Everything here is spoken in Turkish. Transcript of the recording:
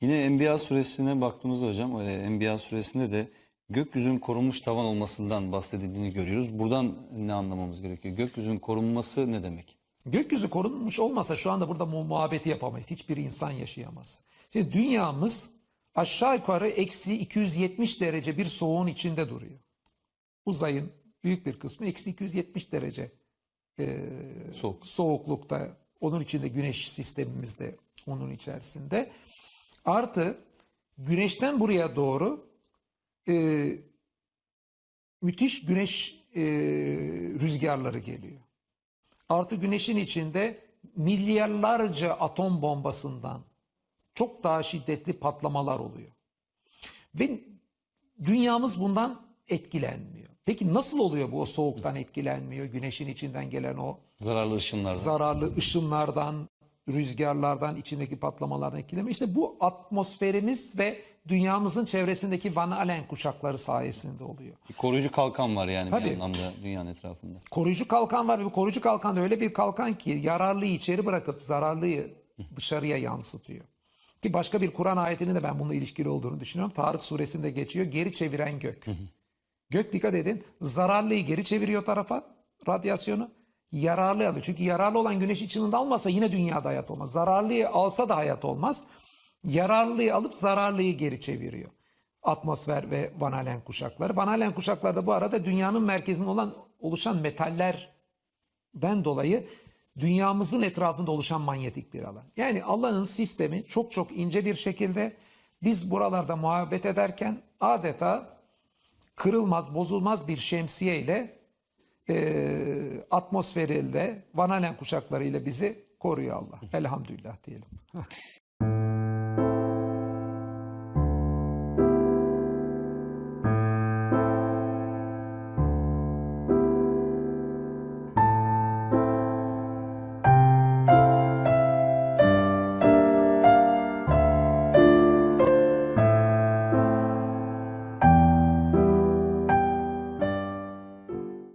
Yine Enbiya suresine baktığımızda hocam, e, Enbiya suresinde de gökyüzünün korunmuş tavan olmasından bahsedildiğini görüyoruz. Buradan ne anlamamız gerekiyor? Gökyüzünün korunması ne demek? Gökyüzü korunmuş olmasa şu anda burada mu muhabbeti yapamayız. Hiçbir insan yaşayamaz. Şimdi dünyamız aşağı yukarı eksi 270 derece bir soğuğun içinde duruyor. Uzayın büyük bir kısmı eksi 270 derece Soğuk. soğuklukta. Onun içinde güneş sistemimizde onun içerisinde. Artı güneşten buraya doğru e, müthiş güneş e, rüzgarları geliyor. Artı güneşin içinde milyarlarca atom bombasından çok daha şiddetli patlamalar oluyor. Ve dünyamız bundan etkilenmiyor. Peki nasıl oluyor bu o soğuktan etkilenmiyor? Güneşin içinden gelen o Zararlı ışınlardan. zararlı ışınlardan, rüzgarlardan, içindeki patlamalardan etkilenmiyor. İşte bu atmosferimiz ve dünyamızın çevresindeki Van Allen kuşakları sayesinde oluyor. Bir koruyucu kalkan var yani Tabii. bir anlamda dünyanın etrafında. Koruyucu kalkan var ve bu koruyucu kalkan da öyle bir kalkan ki yararlıyı içeri bırakıp zararlıyı dışarıya yansıtıyor. Ki başka bir Kur'an ayetinin de ben bununla ilişkili olduğunu düşünüyorum. Tarık suresinde geçiyor. Geri çeviren gök. Gök dikkat edin zararlıyı geri çeviriyor tarafa radyasyonu. Yararlı alıyor. Çünkü yararlı olan güneş da almasa yine dünyada hayat olmaz. Zararlıyı alsa da hayat olmaz. Yararlıyı alıp zararlıyı geri çeviriyor. Atmosfer ve Van Allen kuşakları. Van Allen kuşakları da bu arada dünyanın merkezinde olan oluşan metallerden dolayı dünyamızın etrafında oluşan manyetik bir alan. Yani Allah'ın sistemi çok çok ince bir şekilde biz buralarda muhabbet ederken adeta kırılmaz, bozulmaz bir şemsiye ile e, atmosferiyle, Van Allen kuşaklarıyla bizi koruyor Allah. Elhamdülillah diyelim.